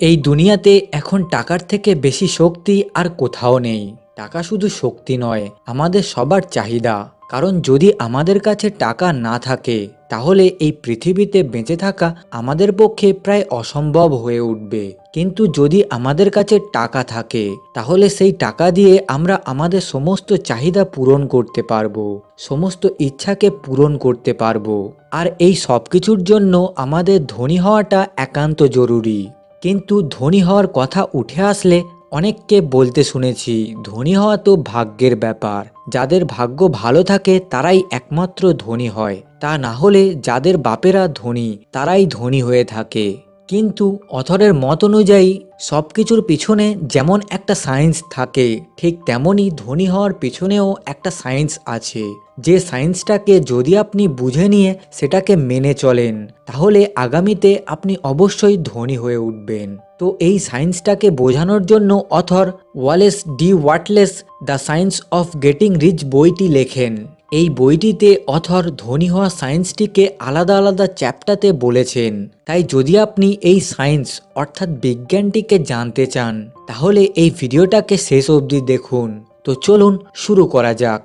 এই দুনিয়াতে এখন টাকার থেকে বেশি শক্তি আর কোথাও নেই। টাকা শুধু শক্তি নয়, আমাদের সবার চাহিদা। কারণ যদি আমাদের কাছে টাকা না থাকে, তাহলে এই পৃথিবীতে বেঁচে থাকা আমাদের পক্ষে প্রায় অসম্ভব হয়ে উঠবে। কিন্তু যদি আমাদের কাছে টাকা থাকে, তাহলে সেই টাকা দিয়ে আমরা আমাদের সমস্ত চাহিদা পূরণ করতে পারব, সমস্ত ইচ্ছাকে পূরণ করতে পারব। আর এই সব কিছুর জন্য আমাদের ধনী হওয়াটা একান্ত জরুরি। কিন্তু ধনী হওয়ার কথা উঠে আসলে অনেককে বলতে শুনেছি, ধনী হওয়া তো ভাগ্যের ব্যাপার। যাদের ভাগ্য ভালো থাকে তারাই একমাত্র ধনী হয়। তা না হলে যাদের বাপেরা ধনী, তারাই ধনী হয়ে থাকে। কিন্তু অথরের মত অনুযায়ী সব কিছুর পিছনে যেমন একটা সায়েন্স থাকে, ঠিক তেমনই ধনী হওয়ার পিছনেও একটা সায়েন্স আছে। যে সায়েন্সটাকে যদি আপনি বুঝে নিয়ে সেটাকে মেনে চলেন, তাহলে আগামীতে আপনি অবশ্যই ধনী হয়ে উঠবেন। তো এই সায়েন্সটাকে বোঝানোর জন্য author Wallace D Wattles the science of getting rich বইটি লেখেন। এই বইটিতে অথর ধনী হওয়া সায়েন্সটিকে আলাদা আলাদা চ্যাপ্টাতে বলেছেন। তাই যদি আপনি এই সায়েন্স, অর্থাৎ বিজ্ঞানটিকে জানতে চান, তাহলে এই ভিডিওটাকে শেষ অবধি দেখুন। তো চলুন শুরু করা যাক।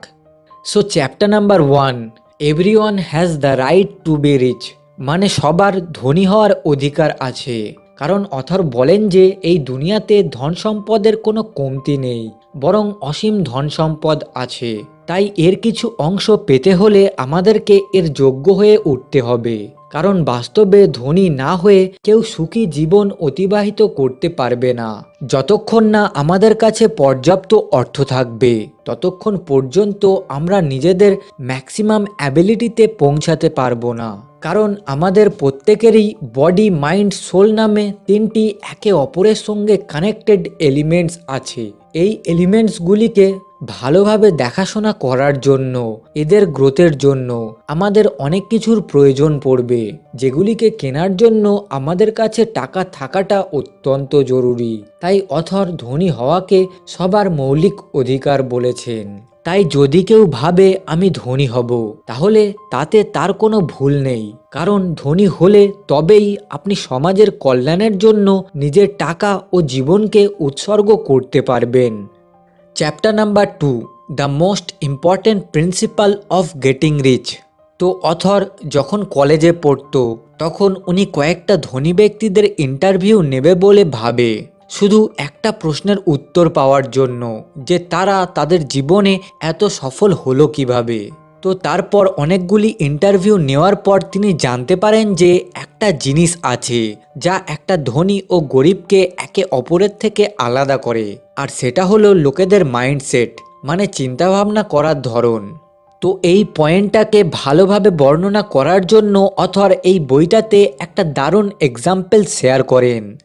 So chapter number one every one has the right to be rich মানে সবার ধনী হওয়ার অধিকার আছে। কারণ অথর বলেন যে, এই দুনিয়াতে ধন সম্পদের কোনো কমতি নেই, বরং অসীম ধন সম্পদ আছে। তাই এর কিছু অংশ পেতে হলে আমাদেরকে এর যোগ্য হয়ে উঠতে হবে। কারণ বাস্তবে ধনী না হয়ে কেউ সুখী জীবন অতিবাহিত করতে পারবে না। যতক্ষণ না আমাদের কাছে পর্যাপ্ত অর্থ থাকবে, ততক্ষণ পর্যন্ত আমরা নিজেদের ম্যাক্সিমাম অ্যাবিলিটিতে পৌঁছাতে পারব না। কারণ আমাদের প্রত্যেকেরই বডি, মাইন্ড, সোল নামে তিনটি একে অপরের সঙ্গে কানেক্টেড এলিমেন্টস আছে। এই এলিমেন্টসগুলিকে ভালোভাবে দেখাশোনা করার জন্য, এদের গ্রোথের জন্য আমাদের অনেক কিছুর প্রয়োজন পড়বে, যেগুলিকে কেনার জন্য আমাদের কাছে টাকা থাকাটা অত্যন্ত জরুরি। তাই অথর ধনী হওয়াকে সবার মৌলিক অধিকার বলেছেন। তাই যদি কেউ ভাবে আমি ধনী হব, তাহলে তাতে তার কোনো ভুল নেই। কারণ ধনী হলে তবেই আপনি সমাজের কল্যাণের জন্য নিজের টাকা ও জীবনকে উৎসর্গ করতে পারবেন। Chapter number two the most important principle of getting rich তো অথর যখন কলেজে পড়তো, তখন উনি কয়েকটা ধনী ব্যক্তিদের ইন্টারভিউ নেবে বলে ভাবে। শুধু একটা প্রশ্নের উত্তর পাওয়ার জন্য, যে তারা তাদের জীবনে এত সফল হলো কীভাবে। তো তারপর অনেকগুলি ইন্টারভিউ নেওয়ার পর তিনি জানতে পারেন যে একটা জিনিস আছে, যা একটা ধনী ও গরিবকে একে অপরের থেকে আলাদা করে। আর সেটা হলো লোকেদের মাইন্ডসেট মানে চিন্তাভাবনা করার ধরন। তো এই পয়েন্টটাকে ভালোভাবে বর্ণনা করার জন্য অথর এই বইটাতে একটা দারুণ এক্সাম্পল শেয়ার করেন।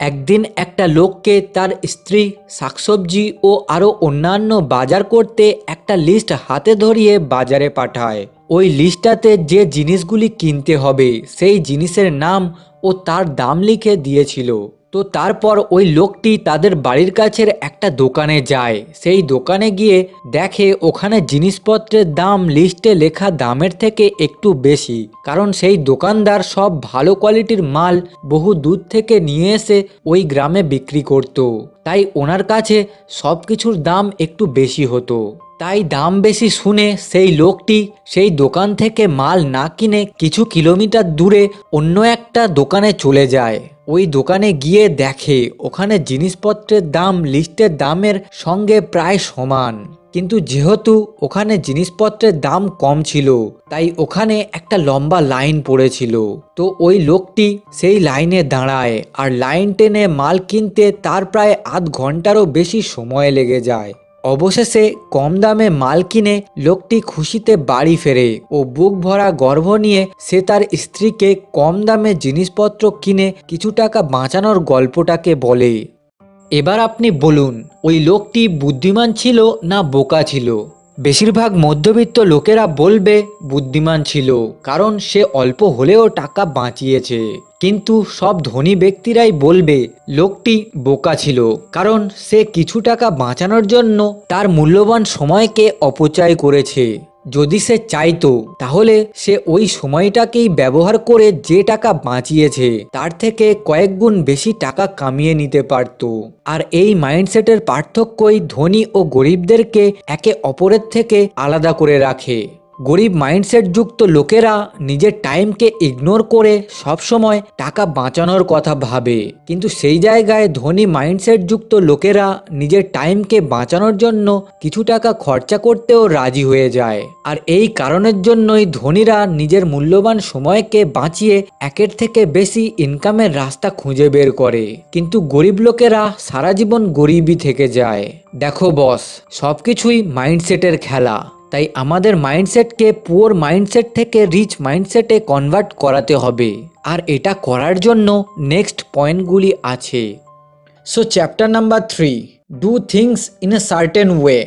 একদিন একটা লোককে তার স্ত্রী, শাকসবজি ও আরও অন্যান্য বাজার করতে একটা লিস্ট হাতে ধরিয়ে বাজারে পাঠায়। ওই লিস্টটাতে যে জিনিসগুলি কিনতে হবে, সেই জিনিসের নাম ও তার দাম লিখে দিয়েছিল। তো তারপর ওই লোকটি তাদের বাড়ির কাছের একটা দোকানে যায়। সেই দোকানে গিয়ে দেখে ওখানে জিনিসপত্রের দাম লিস্টে লেখা দামের থেকে একটু বেশি। কারণ সেই দোকানদার সব ভালো কোয়ালিটির মাল বহু দূর থেকে নিয়ে এসে ওই গ্রামে বিক্রি করত। তাই ওনার কাছে সব কিছুর দাম একটু বেশি হতো। তাই দাম বেশি শুনে সেই লোকটি সেই দোকান থেকে মাল না কিনে কিছু কিলোমিটার দূরে অন্য একটা দোকানে চলে যায়। ওই দোকানে গিয়ে দেখে ওখানে জিনিসপত্রের দাম, লিস্টের দামের সঙ্গে প্রায় সমান। কিন্তু যেহেতু ওখানে জিনিসপত্রের দাম কম ছিল, তাই ওখানে একটা লম্বা লাইন পড়েছিল। তো ওই লোকটি সেই লাইনে দাঁড়ায় আর লাইন টেনে মাল কিনতে তার প্রায় আধ ঘন্টারও বেশি সময় লেগে যায়। অবশেষে কম দামে মাল কিনে লোকটি খুশিতে বাড়ি ফেরে ও বুক ভরা গর্ভ নিয়ে সে তার স্ত্রীকে কম দামে জিনিসপত্র কিনে কিছু টাকা বাঁচানোর গল্পটাকে বলে। এবার আপনি বলুন, ওই লোকটি বুদ্ধিমান ছিল না বোকা ছিল? বেশিরভাগ মধ্যবিত্ত লোকেরা বলবে, বুদ্ধিমান ছিল, কারণ সে অল্প হলেও টাকা বাঁচিয়েছে। কিন্তু সব ধনী ব্যক্তিরাই বলবে, লোকটি বোকা ছিল, কারণ সে কিছু টাকা বাঁচানোর জন্য তার মূল্যবান সময়কে অপচয় করেছে। যদি সে চাইতো, তাহলে সে ওই সময়টাকেই ব্যবহার করে যে টাকা বাঁচিয়েছে, তার থেকে কয়েক গুণ বেশি টাকা কামিয়ে নিতে পারত। আর এই মাইন্ডসেটের পার্থক্যই ধনী ও গরিবদেরকে একে অপরের থেকে আলাদা করে রাখে। গরিব মাইন্ডসেট যুক্ত লোকেরা নিজের টাইমকে ইগনোর করে সবসময় টাকা বাঁচানোর কথা ভাবে। কিন্তু সেই জায়গায় ধনী মাইন্ডসেট যুক্ত লোকেরা নিজের টাইমকে বাঁচানোর জন্য কিছু টাকা খরচা করতেও রাজি হয়ে যায়। আর এই কারণের জন্যই ধনীরা নিজের মূল্যবান সময়কে বাঁচিয়ে একের থেকে বেশি ইনকামের রাস্তা খুঁজে বের করে। কিন্তু গরিব লোকেরা সারা জীবন গরিবই থেকে যায়। দেখো বস, সবকিছুই মাইন্ডসেটের খেলা। তাই আমাদের মাইন্ডসেটকে পুয়ার মাইন্ডসেট থেকে রিচ মাইন্ডসেটে কনভার্ট করাতে হবে। আর এটা করার জন্য নেক্সট পয়েন্টগুলি আছে। So chapter number three do things in a certain way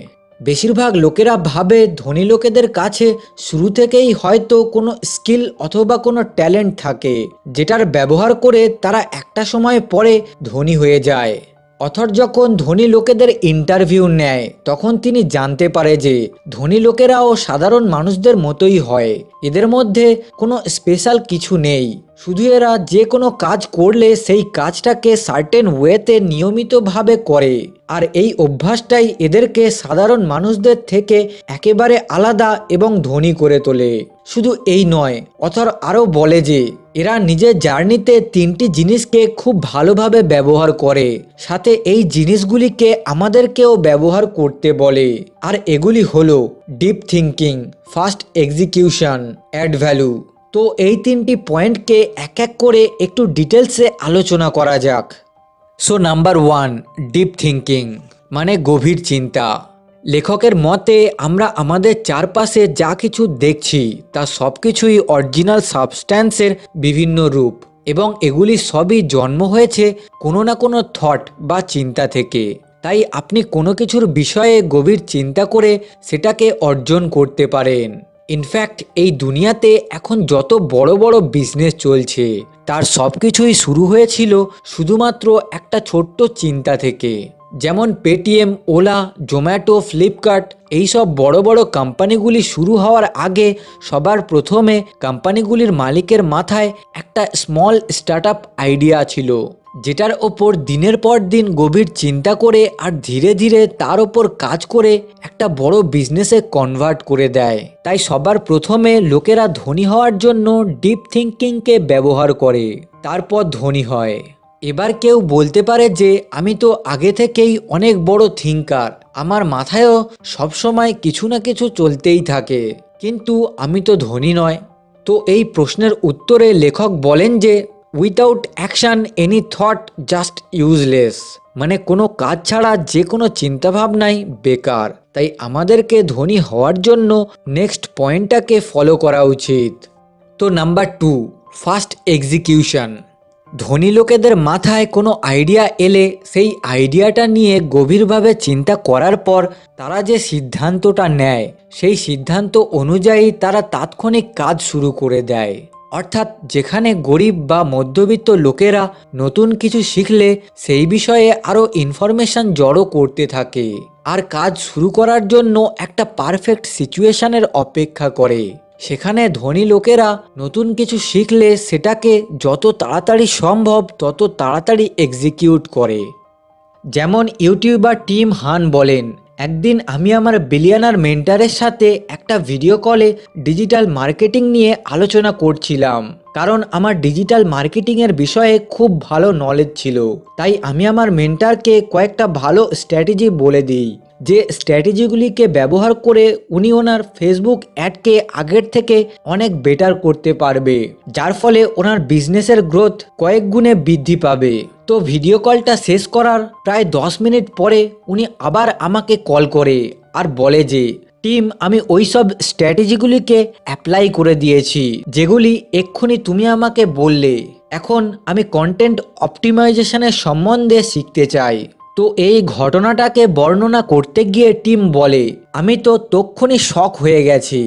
বেশিরভাগ লোকেরা ভাবে ধনী লোকেদের কাছে শুরু থেকেই হয়তো কোনো স্কিল অথবা কোনো ট্যালেন্ট থাকে, যেটার ব্যবহার করে তারা একটা সময় পরে ধনী হয়ে যায়। অথর যখন ধনী লোকেদের ইন্টারভিউ নেয়, তখন তিনি জানতে পারে যে ধনী লোকেরাও সাধারণ মানুষদের মতোই হয়। এদের মধ্যে কোনো স্পেশাল কিছু নেই। শুধু এরা যে কোনো কাজ করলে সেই কাজটাকে সার্টেন ওয়েতে নিয়মিতভাবে করে। আর এই অভ্যাসটাই এদেরকে সাধারণ মানুষদের থেকে একেবারে আলাদা এবং ধনী করে তোলে। শুধু এই নয়, অথর আরও বলে যে এরা নিজের জার্নিতে তিনটি জিনিসকে খুব ভালোভাবে ব্যবহার করে। সাথে এই জিনিসগুলিকে আমাদেরকেও ব্যবহার করতে বলে। আর এগুলি হলো deep thinking fast execution, add value. তো এই তিনটি পয়েন্টকে এক এক করে একটু ডিটেলসে আলোচনা করা যাক। So number one, deep thinking মানে গভীর চিন্তা। লেখকের মতে, আমরা আমাদের চারপাশে যা কিছু দেখছি, তা সব কিছুই অরিজিনাল সাবস্ট্যান্সের বিভিন্ন রূপ, এবং এগুলি সবই জন্ম হয়েছে কোনো না কোনো থট বা চিন্তা থেকে। তাই আপনি কোনো কিছুর বিষয়ে গভীর চিন্তা করে সেটাকে অর্জন করতে পারেন। ইনফ্যাক্ট এই দুনিয়াতে এখন যত বড় বড় বিজনেস চলছে, তার সব কিছুই শুরু হয়েছিল শুধুমাত্র একটা ছোট্ট চিন্তা থেকে। যেমন পেটিএম ওলা জোম্যাটো ফ্লিপকার্ট এইসব বড় বড় কোম্পানিগুলি শুরু হওয়ার আগে সবার প্রথমে কোম্পানিগুলির মালিকের মাথায় একটা স্মল স্টার্ট আইডিয়া ছিল, যেটার ওপর দিনের পর দিন গভীর চিন্তা করে আর ধীরে ধীরে তার ওপর কাজ করে একটা বড় বিজনেসে কনভার্ট করে দেয়। তাই সবার প্রথমে লোকেরা ধনী হওয়ার জন্য ডিপ থিঙ্কিংকে ব্যবহার করে, তারপর ধনী হয়। এবার কেউ বলতে পারে যে আমি তো আগে থেকেই অনেক বড় থিঙ্কার আমার মাথায়ও সবসময় কিছু না কিছু চলতেই থাকে। কিন্তু আমি তো ধনী নয়। তো এই প্রশ্নের উত্তরে লেখক বলেন যে without action any thought just useless মানে কোনো কাজ ছাড়া যে কোনো চিন্তাভাবনাই বেকার। তাই আমাদেরকে ধনী হওয়ার জন্য নেক্সট পয়েন্টটাকে ফলো করা উচিত। তো নাম্বার টু ফাস্ট এক্সিকিউশন ধনী লোকেদের মাথায় কোনো আইডিয়া এলে সেই আইডিয়াটা নিয়ে গভীরভাবে চিন্তা করার পর তারা যে সিদ্ধান্তটা নেয়, সেই সিদ্ধান্ত অনুযায়ী তারা তাৎক্ষণিক কাজ শুরু করে দেয়। অর্থাৎ যেখানে গরিব বা মধ্যবিত্ত লোকেরা নতুন কিছু শিখলে সেই বিষয়ে আরও ইনফরমেশন জড়ো করতে থাকে। আর কাজ শুরু করার জন্য একটা পারফেক্ট সিচুয়েশানের অপেক্ষা করে। সেখানে ধনী লোকেরা নতুন কিছু শিখলে সেটাকে যত তাড়াতাড়ি সম্ভব, তত তাড়াতাড়ি এক্সিকিউট করে। যেমন ইউটিউবার টিম হান বলেন, একদিন আমি আমার বিলিয়ানার মেন্টারের সাথে একটা ভিডিও কলে ডিজিটাল মার্কেটিং নিয়ে আলোচনা করছিলাম। কারণ আমার ডিজিটাল মার্কেটিংয়ের বিষয়ে খুব ভালো নলেজ ছিল। তাই আমি আমার মেন্টারকে কয়েকটা ভালো স্ট্র্যাটেজি বলে দিই। যে স্ট্র্যাটেজিগুলিকে ব্যবহার করে উনি ওনার ফেসবুক অ্যাডকে আগের থেকে অনেক বেটার করতে পারবে, যার ফলে ওনার বিজনেসের গ্রোথ কয়েক গুণে বৃদ্ধি পাবে। তো ভিডিও কলটা শেষ করার প্রায় দশ মিনিট পরে উনি আবার আমাকে কল করে আর বলে যে, টিম, আমি ওই সব স্ট্র্যাটেজিগুলিকে অ্যাপ্লাই করে দিয়েছি, যেগুলি এক্ষুনি তুমি আমাকে বললে। এখন আমি কন্টেন্ট অপটিমাইজেশনের সম্বন্ধে শিখতে চাই। তো এই ঘটনাটাকে বর্ণনা করতে গিয়ে টিম বলে, আমি তো তক্ষণি শখ হয়ে গেছি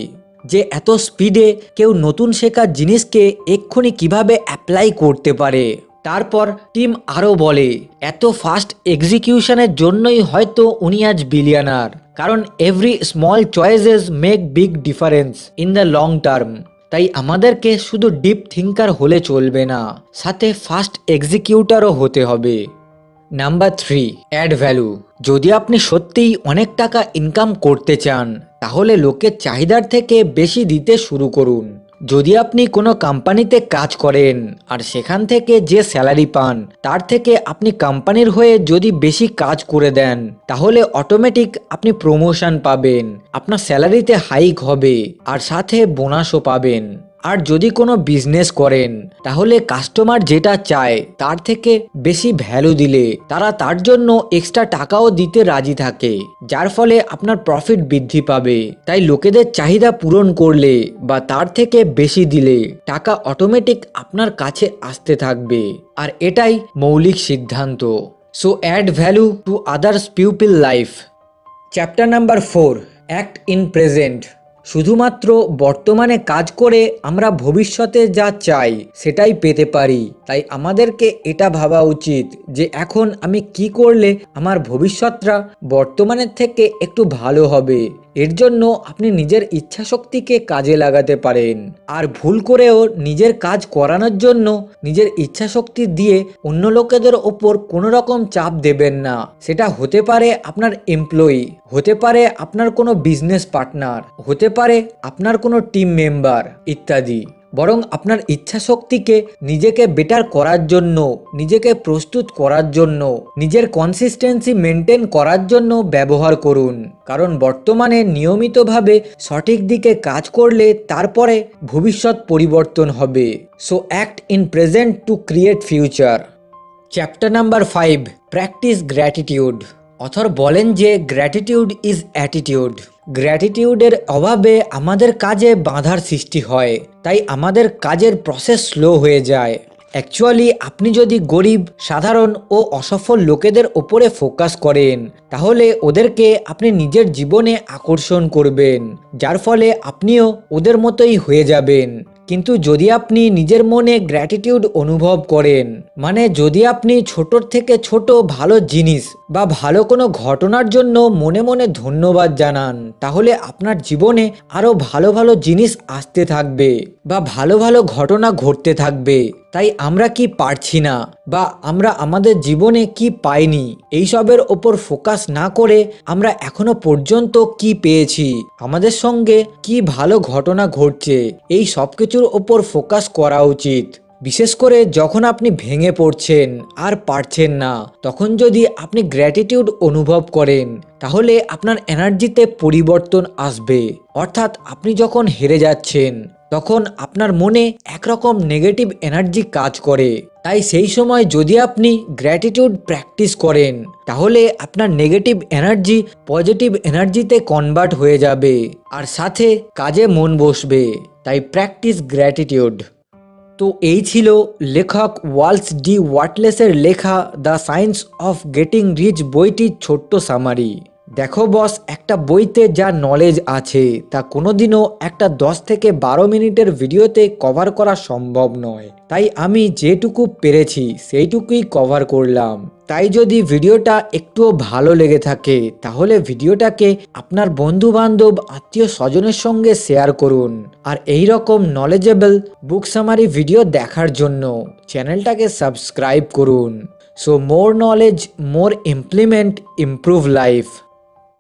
যে এত স্পিডে কেউ নতুন শেখার জিনিসকে এক্ষুনি কীভাবে অ্যাপ্লাই করতে পারে। তারপর টিম আরও বলে, এত ফাস্ট এক্সিকিউশনের জন্যই হয়তো উনি আজ বিলিয়নার কারণ every small choices make big difference in the long term তাই আমাদেরকে শুধু ডিপ থিঙ্কার হলে চলবে না, সাথে ফাস্ট এক্সিকিউটারও হতে হবে। নাম্বার থ্রি অ্যাড ভ্যালু যদি আপনি সত্যিই অনেক টাকা ইনকাম করতে চান, তাহলে লোকের চাহিদার থেকে বেশি দিতে শুরু করুন। যদি আপনি কোনো কোম্পানিতে কাজ করেন, আর সেখান থেকে যে স্যালারি পান, তার থেকে আপনি কোম্পানির হয়ে যদি বেশি কাজ করে দেন, তাহলে অটোমেটিক আপনি প্রমোশন পাবেন। আপনার স্যালারিতে হাইক হবে, আর সাথে বোনাসও পাবেন। আর যদি কোনো বিজনেস করেন, তাহলে কাস্টমার যেটা চায়, তার থেকে বেশি ভ্যালু দিলে। তারা তার জন্য এক্সট্রা টাকাও দিতে রাজি থাকে, যার ফলে আপনার প্রফিট বৃদ্ধি পাবে। তাই লোকেদের চাহিদা পূরণ করলে বা তার থেকে বেশি দিলে, টাকা অটোমেটিক আপনার কাছে আসতে থাকবে। আর এটাই মৌলিক সিদ্ধান্ত। So add value to others people life chapter number four act in present শুধুমাত্র বর্তমানে কাজ করে আমরা ভবিষ্যতে যা চাই সেটাই পেতে পারি। তাই আমাদেরকে এটা ভাবা উচিত যে এখন আমি কি করলে আমার ভবিষ্যৎটা বর্তমানের থেকে একটু ভালো হবে। এর জন্য আপনি নিজের ইচ্ছাশক্তিকে কাজে লাগাতে পারেন। আর ভুল করেও নিজের কাজ করানোর জন্য নিজের ইচ্ছাশক্তি দিয়ে অন্য লোকেদের ওপর কোনো রকম চাপ দেবেন না। সেটা হতে পারে আপনার এমপ্লয়ি হতে পারে আপনার কোনো বিজনেস পার্টনার হতে পারে আপনার কোনো টিম মেম্বার ইত্যাদি। বরং আপনার ইচ্ছাশক্তিকে নিজেকে বেটার করার জন্য, নিজেকে প্রস্তুত করার জন্য, নিজের কনসিস্টেন্সি মেনটেন করার জন্য ব্যবহার করুন। কারণ বর্তমানে নিয়মিতভাবে সঠিক দিকে কাজ করলে তারপরে ভবিষ্যৎ পরিবর্তন হবে। So act in present to create future chapter number five practice gratitude author বলেন যে গ্র্যাটিটিউড ইজ অ্যাটিটিউড গ্র্যাটিটিউডের অভাবে আমাদের কাজে বাধার সৃষ্টি হয়, তাই আমাদের কাজের প্রসেস স্লো হয়ে যায়। অ্যাকচুয়ালি আপনি যদি গরিব, সাধারণ ও অসফল লোকেদের ওপরে ফোকাস করেন, তাহলে ওদেরকে আপনি নিজের জীবনে আকর্ষণ করবেন, যার ফলে আপনিও ওদের মতোই হয়ে যাবেন। কিন্তু যদি আপনি নিজের মনে গ্র্যাটিটিউড অনুভব করেন মানে যদি আপনি ছোটোর থেকে ছোট ভালো জিনিস বা ভালো কোনো ঘটনার জন্য মনে মনে ধন্যবাদ জানান। তাহলে আপনার জীবনে আরও ভালো ভালো জিনিস আসতে থাকবে বা ভালো ভালো ঘটনা ঘটতে থাকবে। তাই আমরা কি পারছি না বা আমরা আমাদের জীবনে কি পাইনি? এইসবের ওপর ফোকাস না করে আমরা এখনও পর্যন্ত কি পেয়েছি? আমাদের সঙ্গে কি ভালো ঘটনা ঘটছে? এই সব কিছুর ওপর ফোকাস করা উচিত। বিশেষ করে যখন আপনি ভেঙে পড়ছেন আর পারছেন না, তখন যদি আপনি গ্র্যাটিটিউড অনুভব করেন, তাহলে আপনার এনার্জিতে পরিবর্তন আসবে। অর্থাৎ আপনি যখন হেরে যাচ্ছেন, তখন আপনার মনে একরকম নেগেটিভ এনার্জি কাজ করে। তাই সেই সময় যদি আপনি গ্র্যাটিটিউড প্র্যাকটিস করেন, তাহলে আপনার নেগেটিভ এনার্জি পজিটিভ এনার্জিতে কনভার্ট হয়ে যাবে। আর সাথে কাজে মন বসবে। তাই প্র্যাকটিস গ্র্যাটিটিউড তো এই ছিল লেখক ওয়ালস ডি ওয়াটলেসের লেখা the science of getting rich বইটির ছোট্ট সামারি। দেখো বস, একটা বইতে যা নলেজ আছে, তা কোনোদিনও একটা দশ থেকে বারো মিনিটের ভিডিওতে কভার করা সম্ভব নয়। তাই আমি যেটুকু পেরেছি, সেইটুকুই কভার করলাম। তাই যদি ভিডিওটা একটুও ভালো লেগে থাকে, তাহলে ভিডিওটাকে আপনার বন্ধু বান্ধব আত্মীয় স্বজনের সঙ্গে শেয়ার করুন। আর এই রকম নলেজেবল বুক সামারি ভিডিও দেখার জন্য চ্যানেলটাকে সাবস্ক্রাইব করুন। So more knowledge more implement improve life